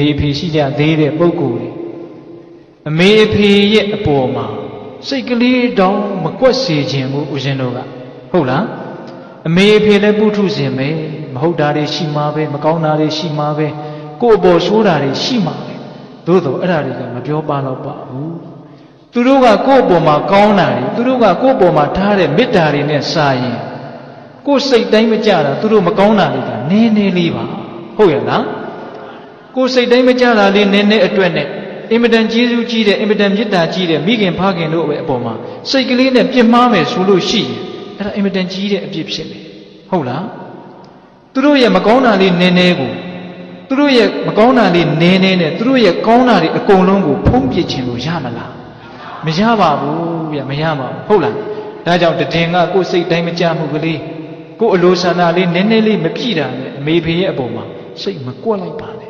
မေအဖေရှိကြသေးတဲ့ပုဂ္ဂိုလ်တွေအမေအဖေရဲ့အပေါ်မှာစိတ်ကလေးတောင်မကွက်စေခြင်းဘူးဦးဇင်းတို့ကဟုတ်လားအမေအဖေလည်းပုထုဇဉ်ပဲမဟုတ်တာတွေရှိမှာပဲမကောင်းတာတွေရှိမှာပဲကိုယ့်အပေါ်ဆိုးတာတွေရှိမှာပဲသို့တော့အဲ့ဒါတွေကမပြောပါတော့ပါဘူးသူတို့ကကိုယ့်အပေါ်မှာကောင်းတာတွေသူတို့ကကိုယ့်အပေါ်မှာထားတဲ့မေတ္တာတွေနဲ့စာရင်ကိုယ်စိတ်တိုင်းမကြတာသူတို့မကောင်းတာတွေကနည်းနည်းလေးပါဟုတ်ရဲ့လား ကိုယ်စိတ်တိုင်းမကြတာလေးနည်းနည်းအတွက်နဲ့အင်မတန်ကျေးဇူးကြီးတဲ့အင်မတန်မေတ္တာကြီးတဲ့မိခင်ဖခင်တို့ပဲအပေါ်မှာစိတ်ကလေးနဲ့ပြစ်မှားမယ်ဆိုလို့ရှိရင်အဲ့ဒါအင်မတန်ကြီးတဲ့အပြစ်ဖြစ်မယ်ဟုတ်လားသူတို့ရဲ့မကောင်းတာလေးနည်းနည်းကိုသူတို့ရဲ့မကောင်းတာလေးနည်းနည်းနဲ့သူတို့ရဲ့ကောင်းတာတွေအကုန်လုံးကိုဖုံးပြစ်ခြင်းလို့ရမလားမရပါဘူးဗျမရပါဘူးဟုတ်လားဒါကြောင့်တည်င်ကကိုယ်စိတ်တိုင်းမကြမှုကလေးကိုယ်အလိုဆန္ဒလေးနည်းနည်းလေးမပြည့်တာနဲ့အမေဖေရဲ့အပေါ်မှာစိတ်မကွက်လိုက်ပါနဲ့